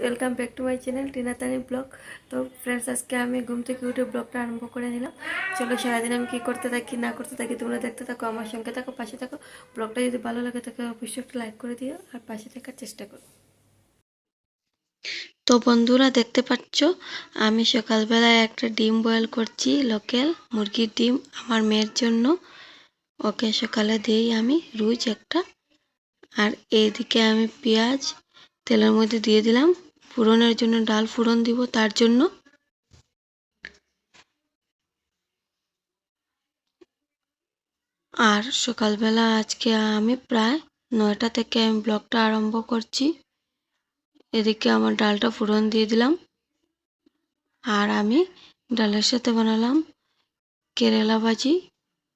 Welcome back to my channel Tinatani blog তো friends আজকে আমি ঘুম থেকে উঠে ব্লগটা আরম্ভ করে নিলাম। চলো সারাদিন আমি কী করতে থাকি, না করতে থাকি, তোমরা দেখতে থাকো, আমার সঙ্গে থাকো, পাশে থাকো। ব্লগটা যদি ভালো লাগে, তাকে অবশ্যই একটা লাইক করে দিও, আর পাশে থাকার চেষ্টা করো। তো বন্ধুরা, দেখতে পাচ্ছ, আমি সকালবেলায় একটা ডিম বয়েল করছি, লোকাল মুরগির ডিম আমার মেয়ের জন্য। ওকে সকালে দিই আমি রোজ একটা। আর এইদিকে আমি পেঁয়াজ তেলের মধ্যে দিয়ে দিলাম। ফুরনের জন্য ডাল ফুরন দিব, তার জন্য। আর সকালবেলা আজকে আমি প্রায় নয়টা থেকে আমি ব্লগটা আরম্ভ করছি। এদিকে আমার ডালটা ফুরন দিয়ে দিলাম। আর আমি ডালের সাথে বানালাম কেরালা ভাজি।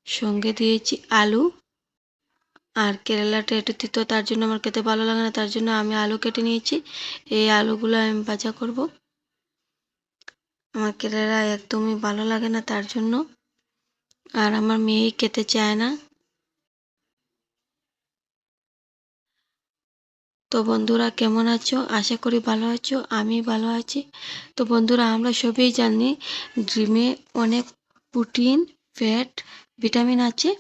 সঙ্গে দিয়েছি আলু। আর কেরালাটা একটু তিতো, তার জন্য আমার খেতে ভালো লাগে না, তার জন্য আমি আলু কেটে নিয়েছি। এই আলুগুলো আমি ভাজা করব। আমার কেরালা একদমই ভালো লাগে না, তার জন্য। আর আমার মেয়েই খেতে চায় না। তো বন্ধুরা, কেমন আছো? আশা করি ভালো আছো আমি ভালো আছি। তো বন্ধুরা, আমরা সবই জানি ডিমে অনেক প্রোটিন, ফ্যাট, ভিটামিন আছে।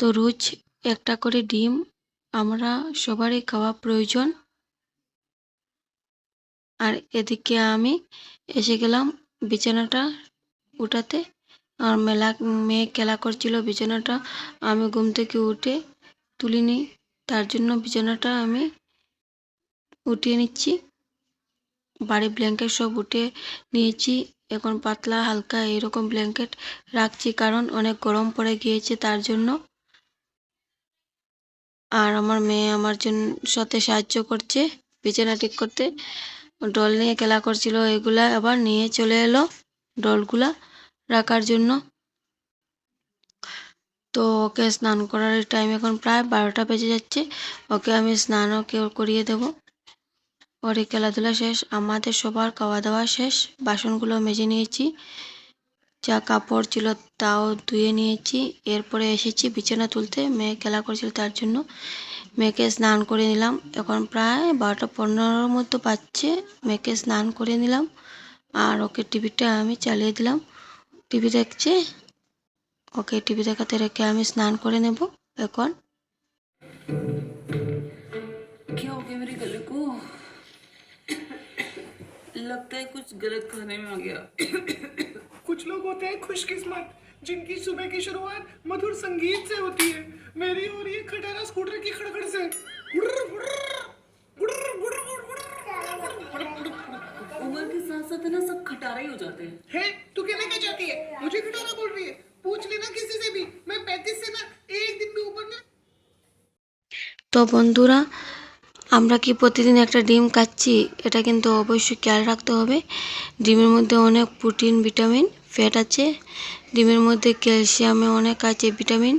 তো রোজ একটা করে ডিম, আমরা সবারই খাওয়া প্রয়োজন। আর এদিকে আমি এসে গেলাম বিছানাটা উঠাতে। আর মেলা, মেয়ে খেলা করছিল বিছানাটা, আমি ঘুম থেকে উঠে তুলিনি, তার জন্য বিছানাটা আমি উঠিয়ে নিচ্ছি। বাড়ি ব্ল্যাঙ্কেট সব উঠে নিয়েছি, এখন পাতলা হালকা এরকম ব্ল্যাঙ্কেট রাখছি, কারণ অনেক গরম পড়ে গিয়েছে তার জন্য। আর আমার মেয়ে আমার জন্য সাথে সাহায্য করছে, বিছানা ঠিক করতে। ডল নিয়ে খেলা করছিল, এগুলা আবার নিয়ে চলে এলো ডলগুলা রাখার জন্য। তো ওকে স্নান করার টাইম এখন প্রায় বারোটা বেজে যাচ্ছে। ওকে আমি স্নানও করিয়ে দেব। ওরে খেলাধুলা শেষ, আমাদের সবার খাওয়া দাওয়া শেষ, বাসনগুলো মেজে নিয়েছি। যা কাপড় ছিল তাও ধুয়ে নিয়েছি এরপরে এসেছি বিছানা তুলতে মেয়ে খেলা করছিল তার জন্য মেয়েকে স্নান করে নিলাম এখন প্রায় বারোটা পনেরোর মতো পাচ্ছে মেয়েকে স্নান করে নিলাম আর ওকে টিভিটা আমি চালিয়ে দিলাম টিভি দেখছে ওকে টিভি দেখাতে রেখে আমি স্নান করে নেব এখন क्या हो गया मेरे गले को लगता है कुछ गलत खाने में आ गया कुछ लोग होते हैं खुशकिस्मत जिनकी सुबह की शुरुआत मधुर संगीत से होती है। मेरी हो रही है खटारा स्कूटर की खड़खड़ से। उम्र के साथ साथ ना सब खटारा ही हो जाते हैं। है? तू क्या लेके जाती है? मुझे खटारा बोल रही है। पूछ लेना किसी से भी। मैं पैंतीस से ना एक दिन भी ऊपर ना तो बंधुरा আমরা কি প্রতিদিন একটা ডিম খাচ্ছি? এটা কিন্তু অবশ্যই খেয়াল রাখতে হবে। ডিমের মধ্যে অনেক প্রোটিন, ভিটামিন, ফ্যাট আছে। ডিমের মধ্যে ক্যালসিয়ামে অনেক আছে ভিটামিন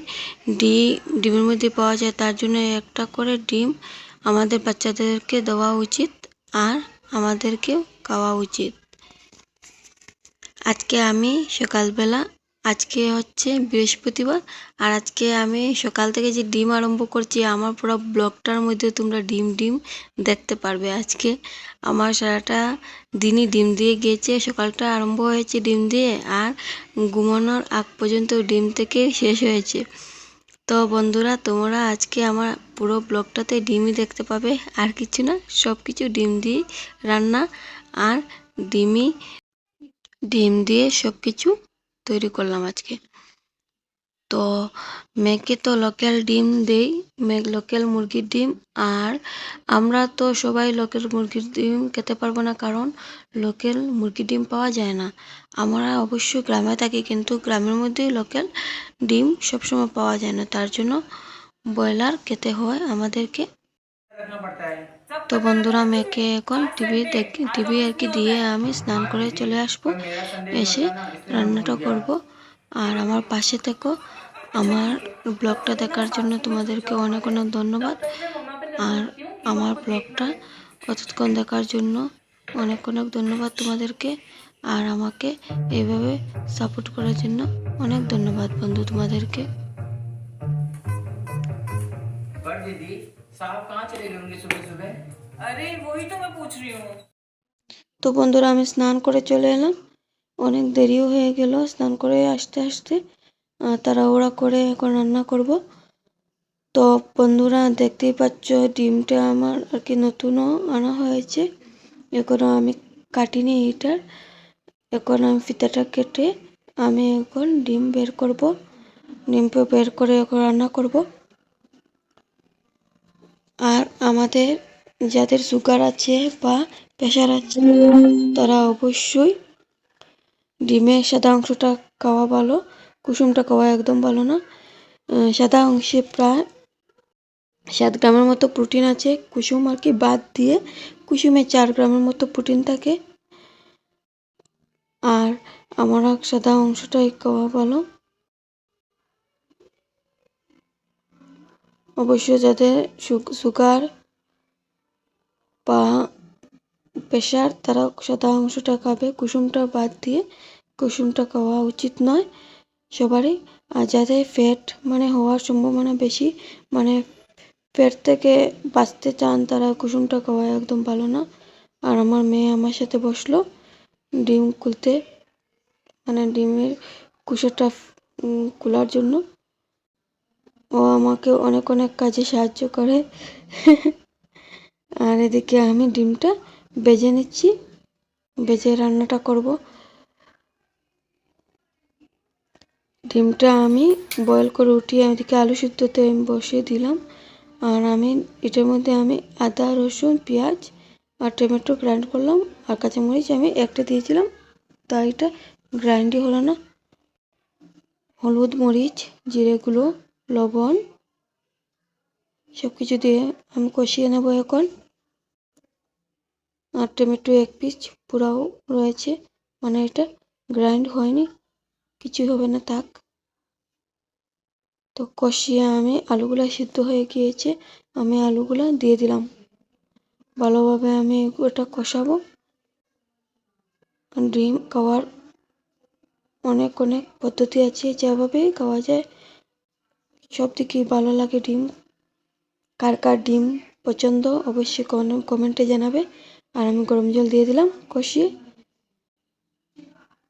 ডি ডিমের মধ্যে পাওয়া যায়, তার জন্য একটা করে ডিম আমাদের বাচ্চাদেরকে দেওয়া উচিত আর আমাদেরকেও খাওয়া উচিত। আজকে আমি সকালবেলা আজকে হচ্ছে বৃহস্পতিবার, আর আজকে আমি সকাল থেকে যে ডিম আরম্ভ করছি, আমার পুরো ব্লগটার মধ্যে তোমরা ডিম ডিম দেখতে পারবে আজকে। আমার সারাটা দিনই ডিম দিয়ে গিয়েছে, সকালটা আরম্ভ হয়েছে ডিম দিয়ে, আর ঘুমানোর আগ পর্যন্ত ডিম থেকে শেষ হয়েছে। তো বন্ধুরা, তোমরা আজকে আমার পুরো ব্লগটাতে ডিমই দেখতে পাবে, আর কিছু না সব কিছু ডিম দিয়ে রান্না, আর ডিমই, ডিম দিয়ে সব কিছু তৈরি করলাম আজকে। তো মেয়েকে তো লোকাল ডিম দেই মেয়ে লোকাল মুরগির ডিম। আর আমরা তো সবাই লোকাল মুরগির ডিম খেতে পারব না কারণ লোকাল মুরগির ডিম পাওয়া যায় না। আমরা অবশ্যই গ্রামে থাকি কিন্তু গ্রামের মধ্যেই লোকাল ডিম সবসময় পাওয়া যায় না। তার জন্য ব্রয়লার খেতে হয় আমাদেরকে। তো বন্ধুরা, মেয়েকে এখন টিভি দেখ টিভি আর কি দিয়ে আমি স্নান করে চলে আসব। এসে রান্নাটা করব। আর আমার পাশে থেকো। আমার ব্লগটা দেখার জন্য তোমাদেরকে অনেক অনেক ধন্যবাদ। আর আমার ব্লগটা কতক্ষণ দেখার জন্য অনেক অনেক ধন্যবাদ তোমাদেরকে। আর আমাকে এইভাবে সাপোর্ট করার জন্য অনেক ধন্যবাদ বন্ধু তোমাদেরকে। साहब कहाँ चले गए होंगे सुबह सुबह अरे वही तो मैं पूछ रही हूँ তো বন্ধুরা আমি স্নান করে চলে এলাম অনেক দেরিও হয়ে গেল স্নান করে আসতে আসতে আহ, তাড়াহুড়া করে এখন রান্না করব তো বন্ধুরা দেখতেই পাচ্ছ ডিমটা আমার আর কি নতুনও আনা হয়েছে এখনও আমি কাটিনি এটার এখন আমি ফিতাটা কেটে আমি এখন ডিম বের করব ডিম বের করে এখন রান্না করব আর আমাদের যাদের সুগার আছে বা প্রেশার আছে, তারা অবশ্যই ডিমের সাদা অংশটা খাওয়া ভালো, কুসুমটা খাওয়া একদম ভালো না। সাদা অংশে প্রায় সাত গ্রামের মতো প্রোটিন আছে, কুসুম আর কি বাদ দিয়ে কুসুমে চার গ্রামের মতো প্রোটিন থাকে। আর আমার সাদা অংশটাই খাওয়া ভালো। অবশ্য যাতে সুগার বা প্রেশার তারা সাদা অংশটা খাবে। কুসুমটা বাদ দিয়ে কুসুমটা খাওয়া উচিত নয় সবারই। আর যাদের ফ্যাট মানে হওয়ার সম্ভাবনা বেশি মানে ফ্যাট থেকে বাঁচতে চান তারা কুসুমটা খাওয়া একদম ভালো না। আর আমার মেয়ে আমার সাথে বসল, ডিম খুলতে। মানে ডিমের কুসুরটা খোলার জন্য। ও আমাকে অনেক অনেক কাজে সাহায্য করে। আর এদিকে আমি ডিমটা বেজে নিচ্ছি। বেজে রান্নাটা করব। ডিমটা আমি বয়েল করে উঠিয়ে এদিকে আলু সিদ্ধতে বসিয়ে দিলাম। আর আমি এটার মধ্যে আমি আদা, রসুন, পেঁয়াজ আর টমেটো গ্রাইন্ড করলাম। আর কাঁচামরিচ আমি একটা দিয়েছিলাম, তাই এটা গ্রাইন্ডই হলো না। হলুদ মরিচ জিরেগুলো লবণ সব কিছু দিয়ে আমি কষিয়ে নেব এখন। আর টমেটো এক পিস পুরাও রয়েছে মানে এটা গ্রাইন্ড হয়নি, কিছুই হবে না, থাক। তো কষিয়ে আমি আলুগুলা সিদ্ধ হয়ে গিয়েছে, আমি আলুগুলা দিয়ে দিলাম। ভালোভাবে আমি ওটা কষাবো। ডিম খাওয়ার অনেক অনেক পদ্ধতি আছে যেভাবে খাওয়া যায় সব থেকে ভালো লাগে ডিম? কার কার ডিম পছন্দ? অবশ্যই কমেন্টে জানাবে। আর আমি গরম জল দিয়ে দিলাম কষিয়ে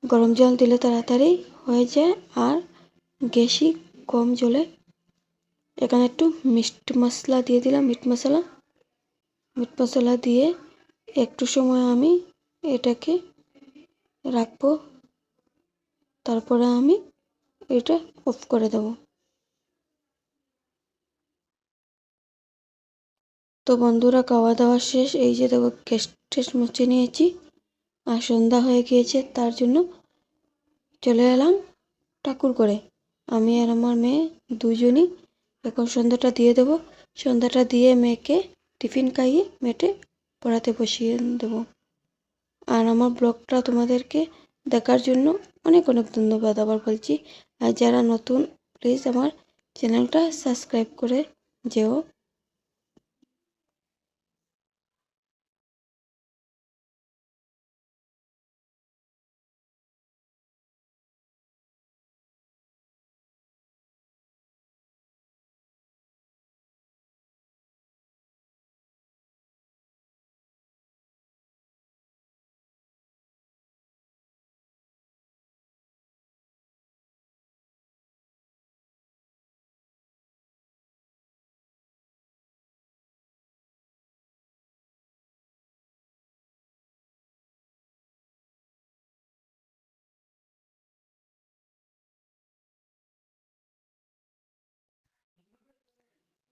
গরম জল দিলে তাড়াতাড়ি হয়ে যায়। আর গ্যাসই কম জলে। এখানে একটু মিষ্টি মশলা দিয়ে দিলাম, মিট মশলা। মিট মশলা দিয়ে একটু সময় আমি এটাকে রাখব। তারপরে আমি এটা অফ করে দেবো। তো বন্ধুরা খাওয়া দাওয়া শেষ। এই যে দেখো গ্যাস টেস মুছে নিয়েছি আর সন্ধ্যা হয়ে গিয়েছে, তার জন্য চলে এলাম ঠাকুর করে। আমি আর আমার মেয়ে দুজনই এখন সন্ধ্যাটা দিয়ে দেব। সন্ধ্যাটা দিয়ে মেয়েকে টিফিন খাইয়ে মেটে পড়াতে বসিয়ে দেব। আর আমার ব্লগটা তোমাদেরকে দেখার জন্য অনেক অনেক ধন্যবাদ আবার বলছি। আর যারা নতুন প্লিজ আমার চ্যানেলটা সাবস্ক্রাইব করে যেও।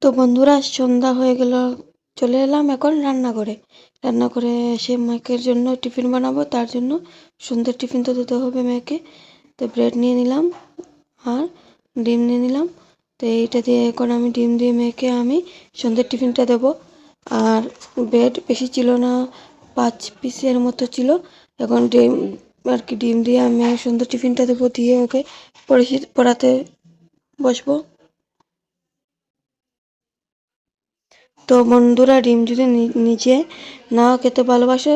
তো বন্ধুরা, সন্ধ্যা হয়ে গেল, চলে এলাম এখন রান্না করে রান্না করে এসে মাকের জন্য টিফিন বানাবো, তার জন্য সুন্দর টিফিন তো দিতে হবে মেয়েকে। তো ব্রেড নিয়ে নিলাম আর ডিম নিয়ে নিলাম। তো এইটা দিয়ে এখন আমি ডিম দিয়ে মেয়েকে আমি সন্ধ্যের টিফিনটা দেবো। আর ব্রেড বেশি ছিল না, পাঁচ পিসের মতো ছিল। এখন ডিম, আর কি, ডিম দিয়ে আমি সুন্দর টিফিনটা দেবো, দিয়ে ওকে পড়ে পড়াতে বসবো। তো বন্ধুরা, ডিম যদি নিজে নাও খেতে ভালোবাসে,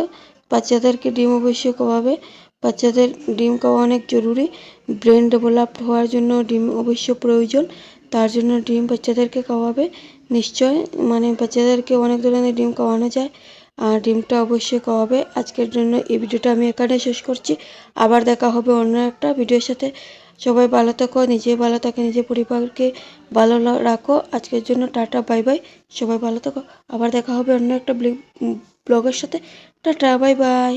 বাচ্চাদেরকে ডিম অবশ্যই খাওয়াবে। বাচ্চাদের ডিম খাওয়া অনেক জরুরি। ব্রেন ডেভেলপ হওয়ার জন্য ডিম অবশ্য প্রয়োজন। তার জন্য ডিম বাচ্চাদেরকে খাওয়াবে। নিশ্চয় মানে বাচ্চাদেরকে অনেক ধরনের ডিম খাওয়ানো যায়। আর ডিমটা অবশ্যই খাওয়াবে। আজকের জন্য এই ভিডিওটা আমি এখানে শেষ করছি। আবার দেখা হবে অন্য একটা ভিডিওর সাথে। সবাই ভালো থাকো নিজে ভালো থাকো, নিজের পরিবারকে ভালো রাখো। আজকের জন্য টাটা, বাই বাই। সবাই ভালো থাকো। আবার দেখা হবে অন্য একটা ব্লগের সাথে। Tata, bye bye.